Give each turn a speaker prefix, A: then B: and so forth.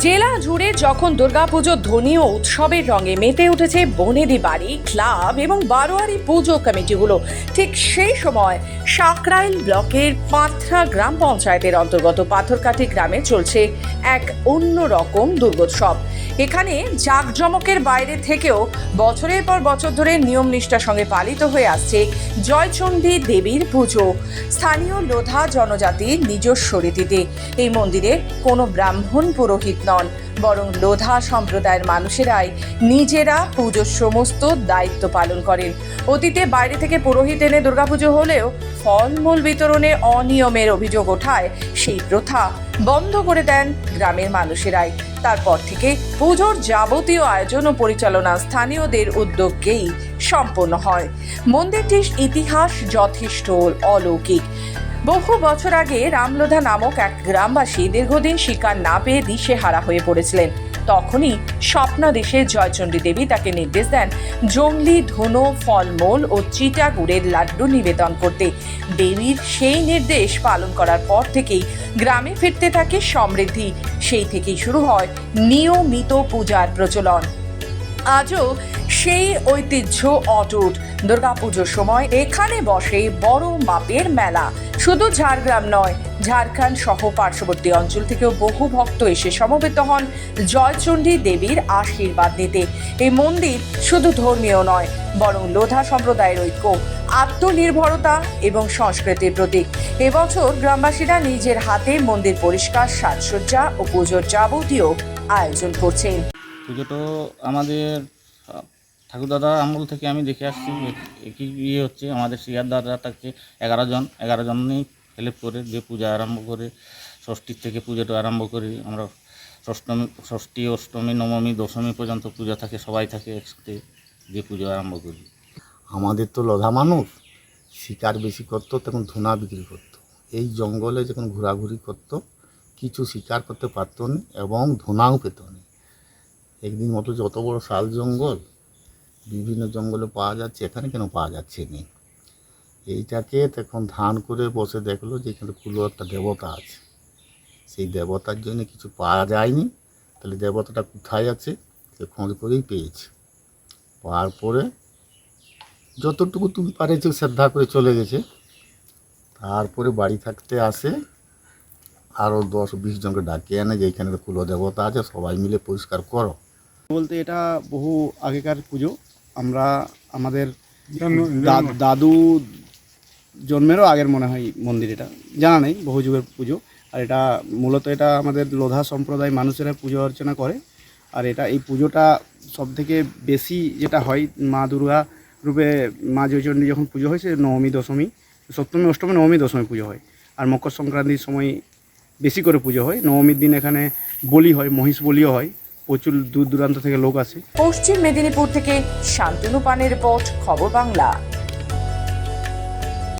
A: জেলা জুড়ে যখন দুর্গাপুজো ধ্বনি ও উৎসবের রঙে মেতে উঠেছে, বনেদি বাড়ি, ক্লাব এবং বারোয়ারি পুজো কমিটিগুলো, ঠিক সেই সময় সাকরাইল ব্লকের পাথরা গ্রাম পঞ্চায়েতের অন্তর্গত পাথরকাঠি গ্রামে চলছে এক অন্য রকম দুর্গোৎসব। এখানে জাঁকজমকের বাইরে থেকেও বছরের পর বছর ধরে নিয়ম নিষ্ঠার সঙ্গে পালিত হয়ে আসছে জয়চণ্ডী দেবীর পুজো। স্থানীয় লোধা জনজাতির নিজস্ব রীতিতে এই মন্দিরে কোনো ব্রাহ্মণ পুরোহিত নন, বরং লোধা সম্প্রদায়ের মানুষেরাই নিজেরা পুজোর সমস্ত দায়িত্ব পালন করেন। অতীতে বাইরে থেকে পুরোহিত এনে দুর্গাপুজো হলেও ফলমূল বিতরণে অনিয়মের অভিযোগ ওঠায় সেই প্রথা বন্ধ করে দেন গ্রামের মানুষেরাই। তারপর থেকে পুজোর যাবতীয় আয়োজন ও পরিচালনা স্থানীয়দের উদ্যোগেই সম্পন্ন হয়। মন্দিরটির ইতিহাস যথেষ্ট অলৌকিক। বহু বছর আগে রামলোধা নামক এক গ্রামবাসী দীর্ঘদিন শিকার না পেয়ে দিশেহারা হয়ে পড়েছিলেন। তখনই স্বপ্ন দেশে জয়চণ্ডী দেবী তাকে নির্দেশ দেন, জঙ্গলি, ধুনো, ফলমূল ও চিটা গুড়ের লাড্ডু নিবেদন করতে। দেবীর সেই নির্দেশ পালন করার পর থেকেই গ্রামে ফিরতে থাকে সমৃদ্ধি। সেই থেকেই শুরু হয় নিয়মিত পূজার প্রচলন। আজও সেই ঐতিহ্য অটুট। দুর্গাপুজোর সময় এখানে বসে বড় মাপের মেলা। শুধু ঝাড়গ্রাম নয়, ঝাড়খণ্ড সহ পার্শ্ববর্তী অঞ্চল থেকেও বহু ভক্ত এসে সমবেত হন জয়চণ্ডী দেবীর আশীর্বাদ নিতে। এই মন্দির শুধু ধর্মীয় নয়, বরং লোধা সম্প্রদায়ের ঐক্য, আত্মনির্ভরতা এবং সংস্কৃতির প্রতীক। এবছর গ্রামবাসীরা নিজের হাতে মন্দির পরিষ্কার, সাজসজ্জা ও পুজোর যাবতীয় আয়োজন করছেন।
B: পুজোটো আমাদের আহ, ঠাকুরদাদা আমল থেকে আমি দেখে আসছি একই ইয়ে হচ্ছে আমাদের সিয়ার দাদা থাকছে এগারো জন এগারো জনই হেল্প করে যে পূজা আরম্ভ করে ষষ্ঠীর থেকে পুজোটা আরম্ভ করি আমরা ষষ্ঠমী ষষ্ঠী অষ্টমী নবমী দশমী পর্যন্ত পূজা থাকে সবাই থাকে একসাথে যে পুজো আরম্ভ করি।
C: আমাদের তো লধা মানুষ শিকার বেশি করতো তখন ধুনা বিক্রি করতো। এই জঙ্গলে যখন ঘোরাঘুরি করতো কিছু শিকার করতে পারতো না এবং ধুনাও পেত না। একদিন মতো যত বড় শাল জঙ্গল, বিভিন্ন জঙ্গলে পাওয়া যাচ্ছে, এখানে কেন পাওয়া যাচ্ছে না? এইটাকে তখন ধান করে বসে দেখল যে এখানে কুলো একটা দেবতা আছে। সেই দেবতার জন্য কিছু পাওয়া যায়নি। তাহলে দেবতাটা কোথায় আছে? সে খোঁজ করেই পেয়েছে। পাওয়ার পরে যতটুকু তুমি পারেছো শ্রদ্ধা করে চলে গেছে। তারপরে বাড়ি থাকতে আসে আরও দশ বিশ জনকে ডাকিয়ে আনে যে এখানে কুলো দেবতা আছে, সবাই মিলে পরিষ্কার করো।
D: বলতে এটা বহু আগেকার পুজো। আমরা আমাদের দাদু জন্মেরও আগের মনে হয় মন্দির এটা। জানা নেই বহু যুগের পুজো। আর এটা মূলত এটা আমাদের লোধা সম্প্রদায় মানুষেরা পুজো অর্চনা করে। আর এটা এই পুজোটা সব থেকে বেশি যেটা হয় মা দুর্গা রূপে মা জয়চণ্ডী যখন পুজো হয় সে নবমী দশমী সপ্তমী অষ্টমী নবমী দশমী পুজো হয়। আর মকর সংক্রান্তির সময় বেশি করে পুজো হয়। নবমীর দিন এখানে বলি হয় মহিষ বলিও হয়। প্রচুর দূর দূরান্ত থেকে লোক আসে।
A: পশ্চিম মেদিনীপুর থেকে শান্তনু পানের রিপোর্ট খবর বাংলা।